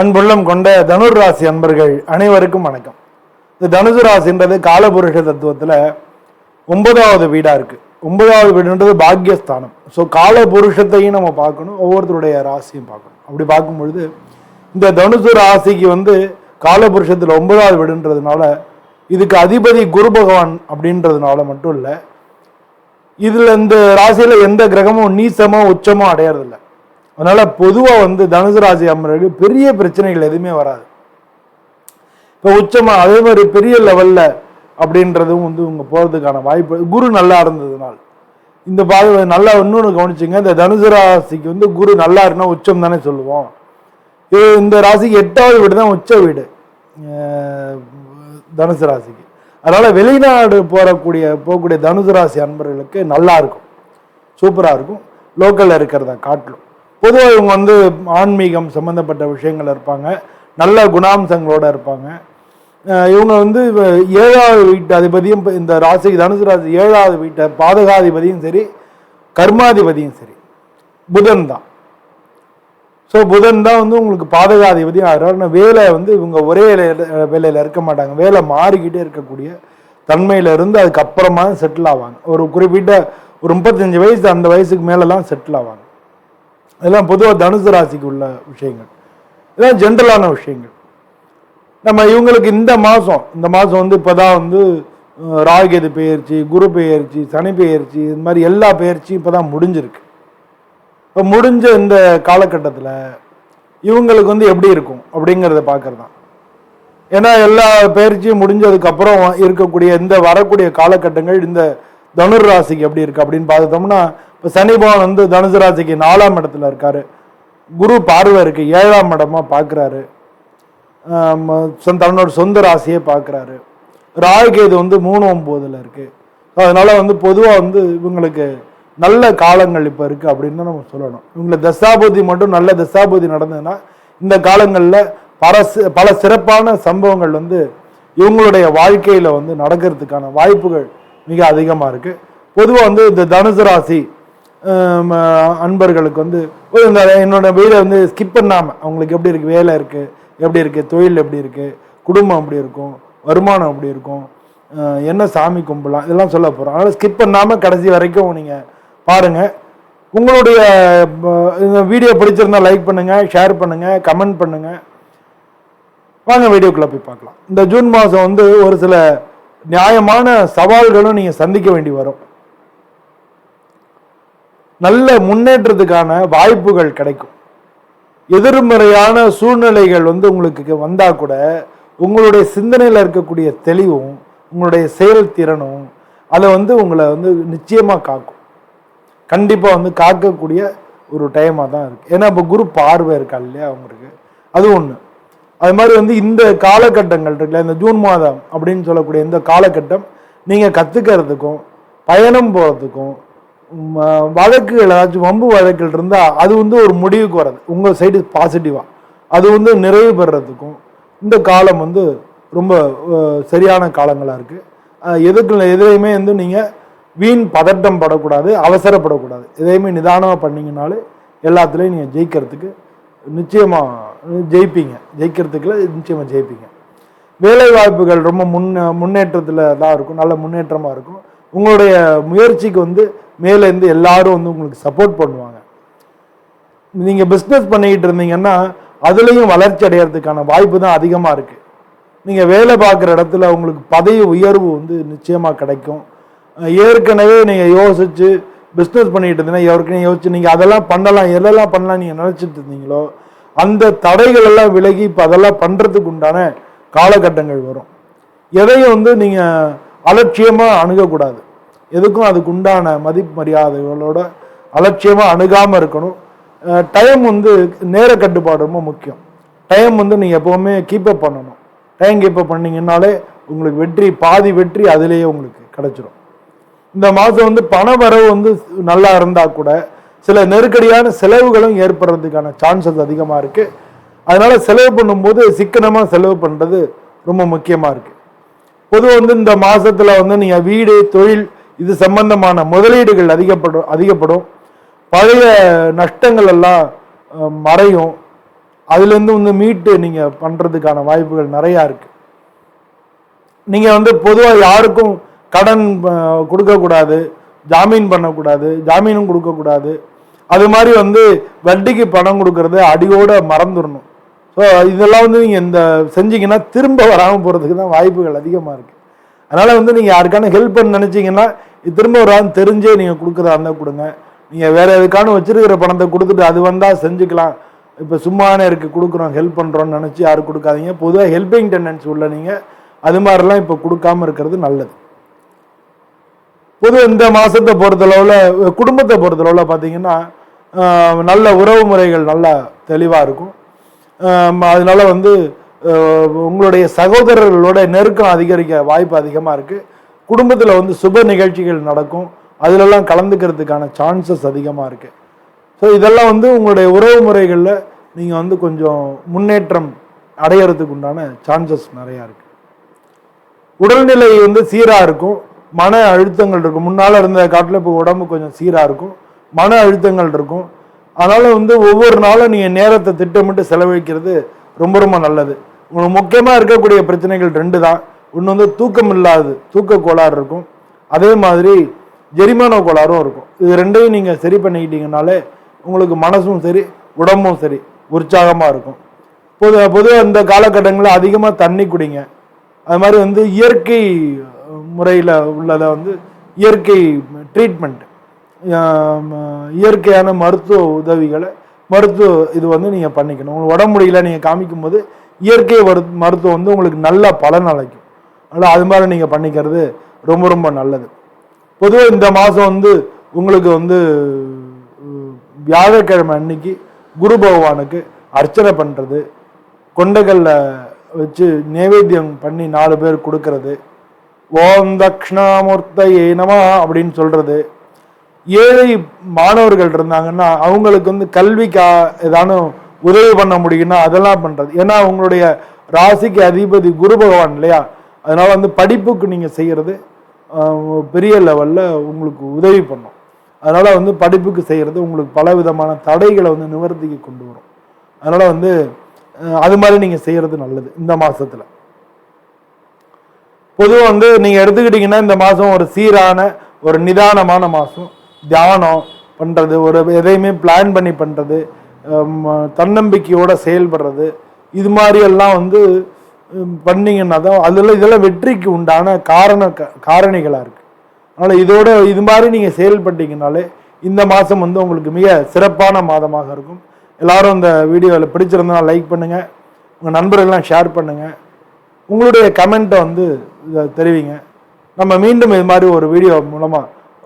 அன்புள்ளம் கொண்ட தனுர் ராசி அன்பர்கள் அனைவருக்கும் வணக்கம். இந்த தனுசு ராசின்றது காலபுருஷ தத்துவத்தில் ஒன்பதாவது வீடாக இருக்குது ஒன்பதாவது வீடுன்றது பாக்கியஸ்தானம் ஸோ காலபுருஷத்தையும் நம்ம பார்க்கணும் ஒவ்வொருத்தருடைய ராசியும் பார்க்கணும். அப்படி பார்க்கும் பொழுது இந்த தனுசு ராசிக்கு வந்து காலபுருஷத்தில் ஒன்பதாவது வீடுன்றதுனால இதுக்கு அதிபதி குரு பகவான் அப்படின்றதுனால மட்டும் இல்லை இதில் இந்த ராசியில் எந்த கிரகமும் நீசமோ உச்சமோ அடையறதில்லை. அதனால பொதுவாக வந்து தனுசு ராசி அம்மருக்கு பெரிய பிரச்சனைகள் எதுவுமே வராது. இப்போ உச்சமாக அதே மாதிரி பெரிய லெவலில் அப்படின்றதும் வந்து உங்க போகிறதுக்கான வாய்ப்பு குரு நல்லா இருந்ததுனால். இந்த பாதை நல்லா இன்னொன்று கவனிச்சுங்க இந்த தனுசு ராசிக்கு வந்து குரு நல்லா இருக்குன்னா உச்சம் தானே சொல்லுவோம். இது இந்த ராசிக்கு எட்டாவது வீடு தான் உச்ச வீடு. தனுசு ராசிக்கு. அதனால் வெளிநாடு போகக்கூடிய போகக்கூடிய தனுசு ராசி அன்பர்களுக்கு நல்லா இருக்கும். சூப்பராக இருக்கும். லோக்கலில் இருக்கிறத காட்டிலும். பொதுவாக இவங்க வந்து ஆன்மீகம் சம்மந்தப்பட்ட விஷயங்கள் இருப்பாங்க. நல்ல குணாம்சங்களோட இருப்பாங்க. இவங்க வந்து ஏழாவது வீட்டு அதிபதியும் இந்த ராசிக்கு தனுசு ராசி ஏழாவது வீட்டை பாதகாதிபதியும் சரி கர்மாதிபதியும் சரி. புதன் தான். ஸோ புதன் தான் வந்து உங்களுக்கு பாதகாதிபதி ஆகிறார். வேலை வந்து இவங்க ஒரே வேலையில் இருக்க மாட்டாங்க. வேலை மாறிக்கிட்டே இருக்கக்கூடிய தன்மையில இருந்து அதுக்கப்புறமா செட்டில் ஆவாங்க. ஒரு குறிப்பிட்ட ஒரு முப்பத்தஞ்சு வயசு அந்த வயசுக்கு மேலெலாம் செட்டில் ஆவாங்க. இதெல்லாம் பொதுவாக தனுசு ராசிக்கு உள்ள விஷயங்கள். இதெல்லாம் ஜென்ரலான விஷயங்கள். நம்ம இவங்களுக்கு இந்த மாதம் இந்த மாதம் வந்து இப்போ தான் வந்து ராகேது பெயர்ச்சி குரு பெயர்ச்சி சனி பெயர்ச்சி இது மாதிரி எல்லா பெயர்ச்சியும் இப்போ தான் முடிஞ்சிருக்கு. இப்போ முடிஞ்ச இந்த காலகட்டத்தில் இவங்களுக்கு வந்து எப்படி இருக்கும் அப்படிங்கிறத பார்க்குறது தான் ஏன்னா எல்லா பயிற்சியும் முடிஞ்சதுக்கப்புறம் இருக்கக்கூடிய இந்த வரக்கூடிய காலகட்டங்கள் இந்த தனுர் ராசிக்கு எப்படி இருக்குது அப்படின்னு பார்த்தோம்னா இப்போ சனி பகவான் வந்து தனுசு ராசிக்கு நாலாம் இடத்துல இருக்கார். குரு பார்வை இருக்குது ஏழாம் இடமாக பார்க்குறாரு தன்னோட சொந்த ராசியே பார்க்குறாரு ராகுகேது வந்து மூணு ஒம்போதில் இருக்குது அதனால் வந்து பொதுவாக வந்து இவங்களுக்கு நல்ல காலங்கள் இப்போ இருக்குது அப்படின்னு தான் நம்ம சொல்லணும். இவங்களை தசாபுதி மட்டும் நல்ல தசாபுதி நடந்ததுன்னா இந்த காலங்களில் பல பல சிறப்பான சம்பவங்கள் வந்து இவங்களுடைய வாழ்க்கையில் வந்து நடக்கிறதுக்கான வாய்ப்புகள் மிக அதிகமாக இருக்குது பொதுவாக வந்து இந்த தனுசு ராசி அன்பர்களுக்கு வந்து ஒரு இந்த என்னோட வீடை வந்து ஸ்கிப் பண்ணாமல் அவங்களுக்கு எப்படி இருக்குது வேலை இருக்குது எப்படி இருக்குது தொழில் எப்படி இருக்குது குடும்பம் எப்படி இருக்கும் வருமானம் எப்படி இருக்கும் என்ன சாமி கும்பலாம் இதெல்லாம் சொல்ல போகிறோம் அதனால் ஸ்கிப் பண்ணாமல் கடைசி வரைக்கும் நீங்கள் பாருங்கள் உங்களுடைய இந்த வீடியோ பிடிச்சிருந்தா லைக் பண்ணுங்கள் ஷேர் பண்ணுங்கள் கமெண்ட் பண்ணுங்கள் வாங்க வீடியோக்குள்ளே போய் பார்க்கலாம். இந்த ஜூன் மாதம் வந்து ஒரு சில நியாயமான சவால்களும் நீங்கள் சந்திக்க வேண்டி வரும். நல்ல முன்னேற்றத்துக்கான வாய்ப்புகள் கிடைக்கும். எதிர்மறையான சூழ்நிலைகள் வந்து உங்களுக்கு வந்தால் கூட உங்களுடைய சிந்தனையில் இருக்கக்கூடிய தெளிவும் உங்களுடைய செயல்திறனும் அதை வந்து உங்களை வந்து நிச்சயமாக காக்கும். கண்டிப்பாக வந்து காக்கக்கூடிய ஒரு டைமாக தான் இருக்குது ஏன்னா இப்போ குரு பார்வை இருக்கா இல்லையா அவங்களுக்கு? அது ஒன்று அது மாதிரி வந்து இந்த காலகட்டங்கள் இருக்குல்ல இந்த ஜூன் மாதம் அப்படின்னு சொல்லக்கூடிய இந்த காலகட்டம் நீங்கள் கற்றுக்கிறதுக்கும் பயணம் போகிறதுக்கும் வழக்குகள் ஏதாச்சும் வம்பு வழக்குகள் இருந்தால் அது வந்து ஒரு முடிவுக்கு வர்றது உங்கள் சைடு பாசிட்டிவாக அது வந்து நிறைவு பெறதுக்கும் இந்த காலம் வந்து ரொம்ப சரியான காலங்களாக இருக்குது எதுக்கு எதுலையுமே வந்து நீங்கள் வீண் பதட்டம் படக்கூடாது அவசரப்படக்கூடாது. எதையுமே நிதானமாக பண்ணிங்கனாலே எல்லாத்துலேயும் நீங்கள் ஜெயிக்கிறதுக்கு நிச்சயமாக ஜெயிப்பீங்க. ஜெயிக்கிறதுக்குல நிச்சயமாக ஜெயிப்பீங்க. வேலை வாய்ப்புகள் ரொம்ப முன்ன முன்னேற்றத்தில் தான் இருக்கும். நல்ல முன்னேற்றமாக இருக்கும். உங்களுடைய முயற்சிக்கு வந்து மேலேருந்து எல்லாரும் வந்து உங்களுக்கு சப்போர்ட் பண்ணுவாங்க. நீங்கள் பிஸ்னஸ் பண்ணிக்கிட்டு இருந்தீங்கன்னா அதுலேயும் வளர்ச்சி அடையிறதுக்கான வாய்ப்பு தான் அதிகமாக இருக்குது நீங்கள் வேலை பார்க்குற இடத்துல உங்களுக்கு பதவி உயர்வு வந்து நிச்சயமாக கிடைக்கும். ஏற்கனவே நீங்கள் யோசித்து பிஸ்னஸ் பண்ணிகிட்டு இருந்தீங்கன்னா ஏற்கனவே யோசிச்சு நீங்கள் அதெல்லாம் பண்ணலாம் எதெல்லாம் பண்ணலாம் நீங்கள் நினச்சிட்டு இருந்தீங்களோ அந்த தடைகள் எல்லாம் விலகி இப்போ அதெல்லாம் பண்ணுறதுக்கு உண்டான காலகட்டங்கள் வரும். எதையும் வந்து நீங்கள் அலட்சியமாக அணுகக்கூடாது. எதுக்கும் அதுக்கு உண்டான மதிப்பு மரியாதைகளோட அலட்சியமாக அணுகாமல் இருக்கணும் டைம் வந்து நேர கட்டுப்பாடு ரொம்ப முக்கியம். டைம் வந்து நீங்கள் எப்போவுமே கீப்பப் பண்ணணும். டைம் கீப்பப் பண்ணிங்கன்னாலே உங்களுக்கு வெற்றி பாதி வெற்றி அதிலேயே உங்களுக்கு கிடச்சிரும். இந்த மாதம் வந்து பண வரவு வந்து நல்லா இருந்தால் கூட சில நெருக்கடியான செலவுகளும் ஏற்படுறதுக்கான சான்சஸ் அதிகமாக இருக்குது அதனால் செலவு பண்ணும்போது சிக்கனமாக செலவு பண்ணுறது ரொம்ப முக்கியமாக இருக்குது பொதுவாக வந்து இந்த மாதத்தில் வந்து நீங்கள் வீடு தொழில் இது சம்பந்தமான முதலீடுகள் அதிகப்படும் அதிகப்படும். பழைய நஷ்டங்கள் எல்லாம் மறையும். அதுலேருந்து வந்து மீட்டு நீங்கள் பண்ணுறதுக்கான வாய்ப்புகள் நிறையா இருக்குது நீங்கள் வந்து பொதுவாக யாருக்கும் கடன் கொடுக்கக்கூடாது ஜாமீன் பண்ணக்கூடாது ஜாமீனும் கொடுக்கக்கூடாது அது மாதிரி வந்து வட்டிக்கு பணம் கொடுக்கறத அடியோட மறந்துடணும். ஸோ இதெல்லாம் வந்து நீங்கள் இந்த செஞ்சீங்கன்னா திரும்ப வராமல் போகிறதுக்கு தான் வாய்ப்புகள் அதிகமாக இருக்குது அதனால் வந்து நீங்கள் யாருக்கான ஹெல்ப் பண்ண நினச்சிங்கன்னா இது திரும்ப வராமல் தெரிஞ்சே நீங்கள் கொடுக்குறதா இருந்தால் கொடுங்க. நீங்கள் வேறு எதுக்கான வச்சுருக்கிற பணத்தை கொடுத்துட்டு அது வந்தால் செஞ்சுக்கலாம். இப்போ சும்மானே இருக்கு கொடுக்குறோம் ஹெல்ப் பண்ணுறோம்னு நினச்சி யாரும் கொடுக்காதீங்க. பொதுவாக ஹெல்பிங் டெண்டன்சி உள்ள நீங்கள் அது மாதிரிலாம் இப்போ கொடுக்காம இருக்கிறது நல்லது. பொது இந்த மாதத்தை பொறுத்தளவில் குடும்பத்தை பொறுத்தளவில் பார்த்தீங்கன்னா நல்ல உறவு முறைகள் நல்லா தெளிவாக இருக்கும். அதனால வந்து உங்களுடைய சகோதரர்களோட நெருக்கம் அதிகரிக்க வாய்ப்பு அதிகமாக இருக்குது குடும்பத்தில் வந்து சுப நிகழ்ச்சிகள் நடக்கும். அதிலெல்லாம் கலந்துக்கிறதுக்கான சான்சஸ் அதிகமாக இருக்குது ஸோ இதெல்லாம் வந்து உங்களுடைய உறவு முறைகளில் நீங்கள் வந்து கொஞ்சம் முன்னேற்றம் அடையிறதுக்கு உண்டான சான்சஸ் நிறையா இருக்குது உடல்நிலை வந்து சீராக இருக்கும். மன அழுத்தங்கள் இருக்கும். முன்னால் இருந்த காட்டில் இப்போ உடம்பு கொஞ்சம் சீராக இருக்கும். மன அழுத்தங்கள் இருக்கும். அதனால் வந்து ஒவ்வொரு நாளும் நீங்கள் நேரத்தை திட்டமிட்டு செலவழிக்கிறது ரொம்ப ரொம்ப நல்லது. உங்களுக்கு முக்கியமாக இருக்கக்கூடிய பிரச்சனைகள் ரெண்டு தான். ஒன்று வந்து தூக்கம் இல்லாது தூக்க கோளாறு இருக்கும். அதே மாதிரி ஜெரிமான கோளாறும் இருக்கும். இது ரெண்டையும் நீங்கள் சரி பண்ணிக்கிட்டீங்கனாலே உங்களுக்கு மனசும் சரி உடம்பும் சரி உற்சாகமாக இருக்கும். பொது பொதுவாக இந்த காலகட்டங்களில் அதிகமாக தண்ணி குடிங்க. அது மாதிரி வந்து இயற்கை முறையில் உள்ளதை வந்து இயற்கை ட்ரீட்மெண்ட் இயற்கையான மருத்துவ உதவிகளை மருத்துவ இது வந்து நீங்கள் பண்ணிக்கணும். உங்களுக்கு உடம்பு முடியல நீங்கள் காமிக்கும் போது இயற்கை மருத்துவம் வந்து உங்களுக்கு நல்ல பலன் அழைக்கும் அதனால் அது மாதிரி நீங்கள் பண்ணிக்கிறது ரொம்ப ரொம்ப நல்லது. பொதுவாக இந்த மாதம் வந்து உங்களுக்கு வந்து வியாழக்கிழமை அன்னைக்கு குரு பகவானுக்கு அர்ச்சனை பண்ணுறது கொண்டைகளில் வச்சு நைவேத்தியம் பண்ணி நாலு பேர் கொடுக்கறது ஓம் தக்ஷணாமூர்த்தையே நம அப்படின்னு சொல்கிறது ஏழை மாணவர்கள் இருந்தாங்கன்னா அவங்களுக்கு வந்து கல்விக்கா ஏதானும் உதவி பண்ண முடியும்னா அதெல்லாம் பண்ணுறது ஏன்னா அவங்களுடைய ராசிக்கு அதிபதி குரு பகவான் இல்லையா? அதனால் வந்து படிப்புக்கு நீங்கள் செய்கிறது பெரிய லெவலில் உங்களுக்கு உதவி பண்ணும். அதனால் வந்து படிப்புக்கு செய்கிறது உங்களுக்கு பல விதமான தடைகளை வந்து நிவர்த்திக்கு கொண்டு வரும். அதனால் வந்து அது மாதிரி நீங்கள் செய்கிறது நல்லது இந்த மாதத்தில் பொதுவாக வந்து நீங்கள் எடுத்துக்கிட்டிங்கன்னா இந்த மாதம் ஒரு சீரான ஒரு நிதானமான மாதம் தியானம் பண்ணுறது ஒரு எதையுமே பிளான் பண்ணி பண்ணுறது தன்னம்பிக்கையோடு தன்னம்பிக்கையோட செயல்படுறது இது மாதிரியெல்லாம் வந்து பண்ணிங்கன்னா தான் அதில் இதெல்லாம் வெற்றிக்கு உண்டான காரண காரணிகளாக இருக்குது அதனால் இதோட இது மாதிரி நீங்கள் செயல்பட்டீங்கனாலே இந்த மாதம் வந்து உங்களுக்கு மிக சிறப்பான மாதமாக இருக்கும். எல்லாரும் இந்த வீடியோவில் பிடிச்சிருந்தா லைக் பண்ணுங்கள் உங்கள் நண்பர்கள்லாம் ஷேர் பண்ணுங்கள் உங்களுடைய கமெண்ட்டை வந்து இதை தெரிவிங்க. நம்ம மீண்டும் இது மாதிரி ஒரு வீடியோ மூலமாக